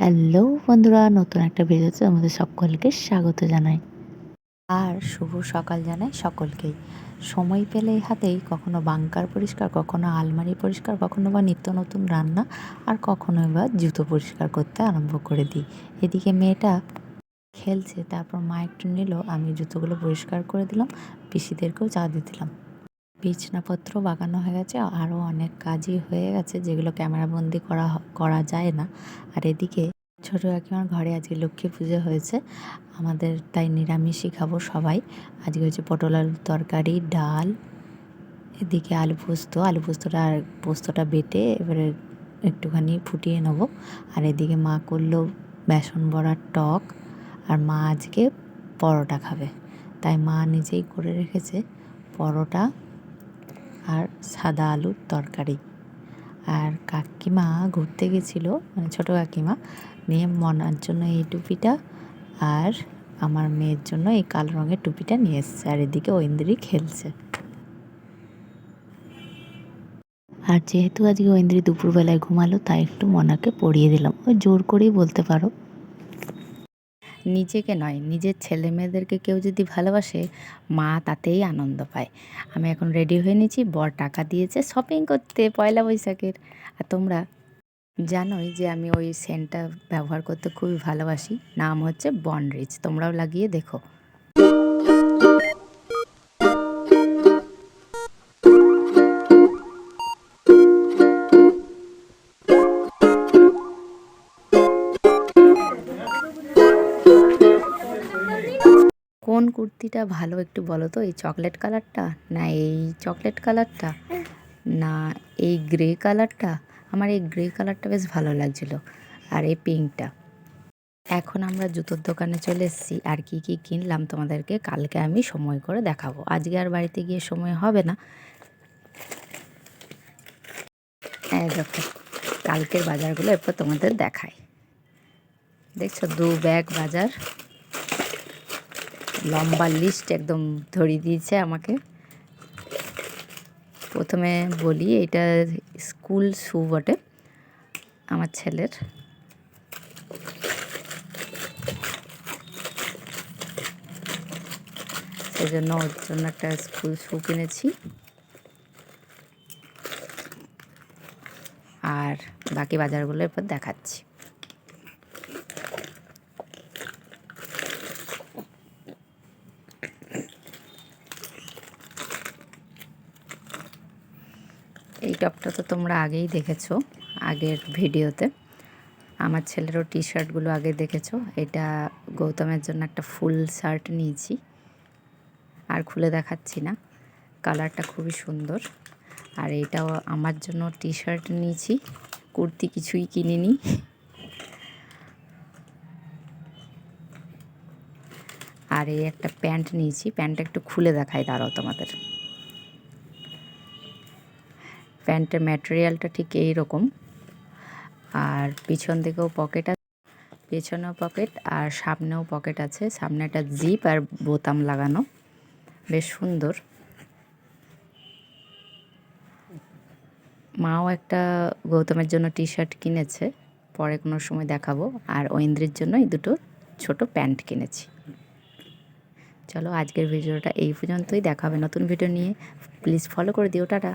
Hello বন্ধুরা, নতুন একটা ভিডিওতে আমাদের সকলকে স্বাগত জানাই। আর শুভ সকাল জানাই সকলকেই। সময় পেলে হাতেই কখনো বাংকার পরিষ্কার, কখনো আলমারি পরিষ্কার, কখনো বা নিত্য নতুন রান্না, আর কখনো বা জুতো পরিষ্কার করতে আরম্ভ করে দিই। এদিকে মেয়েটা খেলছে, তারপর মা একটু নিল, আমি জুতোগুলো পরিষ্কার করে দিলাম, পিসিদেরকেও চা দিয়ে দিলাম বিছনাপত্র বাগানো হয়ে গেছে আরও অনেক কাজই হয়ে গেছে যেগুলো ক্যামেরাবন্দি করা করা যায় না। আর এদিকে ছোটো কাকিমার ঘরে আজকে লক্ষ্মী পুজো হয়েছে, আমাদের তাই নিরামিষই খাব সবাই। আজকে হচ্ছে পটল আলুর তরকারি, ডাল, এদিকে আলু পোস্ত, আলু পোস্তটা আর পোস্তটা বেটে এবারে একটুখানি ফুটিয়ে নেব। আর এদিকে মা করল বেসন বড়ার টক, আর মা আজকে পরোটা খাবে। তাই মা নিজেই করে রেখেছে পরোটা আর সাদা আলুর তরকারি। আর কাকিমা ঘুরতে গেছিল মানে ছোটো কাকিমা, নিয়ে মনার জন্য এই টুপিটা আর আমার মেয়ের জন্য এই কালো রঙের টুপিটা নিয়ে এসছে। আর এদিকে ঐন্দ্রি খেলছে। আর যেহেতু আজকে ঐন্দ্রি দুপুরবেলায় ঘুমালো, তাই একটু মনাকে পড়িয়ে দিলাম। ওই জোর করেই বলতে পারো নিজেকে নয়, নিজের ছেলে মেয়েদেরকে কেউ যদি ভালোবাসে, মা তাতেই আনন্দ পায়। আমি এখন রেডি হয়ে নিয়েছি, বর টাকা দিয়েছে শপিং করতে, পয়লা বৈশাখের। আর তোমরা জানোই যে আমি ওই সেন্টটা ব্যবহার করতে খুবই ভালোবাসি। নাম হচ্ছে বনরিচ তোমরাও লাগিয়ে দেখো। কোন কুর্তিটা ভালো একটু বলো তো? এই চকলেট কালারটা না এই চকলেট কালারটা? না, এই গ্রে কালারটা? আমার এই গ্রে কালারটা বেশ ভালো লাগছিল। আর এই পিঙ্কটা? এখন আমরা জুতোর দোকানে চলে এসেছি। আর কি কি কিনলাম তোমাদেরকে কালকে আমি সময় করে দেখাবো। আজকে আর বাড়িতে গিয়ে সময় হবে না। হ্যাঁ দেখো, কালকের বাজারগুলো এরপর তোমাদের দেখায় দেখছ, দু ব্যাগ বাজার। লম্বা লিস্ট একদম ধরিয়ে দিয়েছে আমাকে। প্রথমে বলি, এটা স্কুল শু বটে, আমার ছেলের। সেজন্য ওর জন্য একটা স্কুল শু কিনেছি। আর বাকি বাজারগুলো এরপর দেখাচ্ছি। টপটা তো তোমরা আগেই দেখেছ, আগের ভিডিওতে। আমার ছেলেরও টি শার্টগুলো আগে দেখেছ, এটা গৌতমের জন্য একটা ফুল শার্ট নিয়েছি। আর খুলে দেখাচ্ছি না কালারটা খুবই সুন্দর। আর এটাও আমার জন্য টি শার্ট নিয়েছি, কুর্তি কিছুই কিনিনি। আর এই একটা প্যান্ট নিয়েছি, প্যান্টটা একটু খুলে দেখাই দাঁড়াও তোমাদের। প্যান্টের ম্যাটেরিয়ালটা ঠিক এই রকম। আর পিছন দিকেও পকেট আছে, পেছনেও পকেট আর সামনেও পকেট আছে। সামনে একটা জিপ আর বোতাম লাগানো, বেশ সুন্দর। মাও একটা গৌতমের জন্য টি শার্ট কিনেছে, পরে কোনো সময় দেখাবো। আর ঐন্দ্রের জন্য এই দুটো ছোট প্যান্ট কিনেছি। চলো আজকের ভিডিওটা এই পর্যন্তই, দেখাবে নতুন ভিডিও নিয়ে। প্লিজ ফলো করে দিও, টাটা।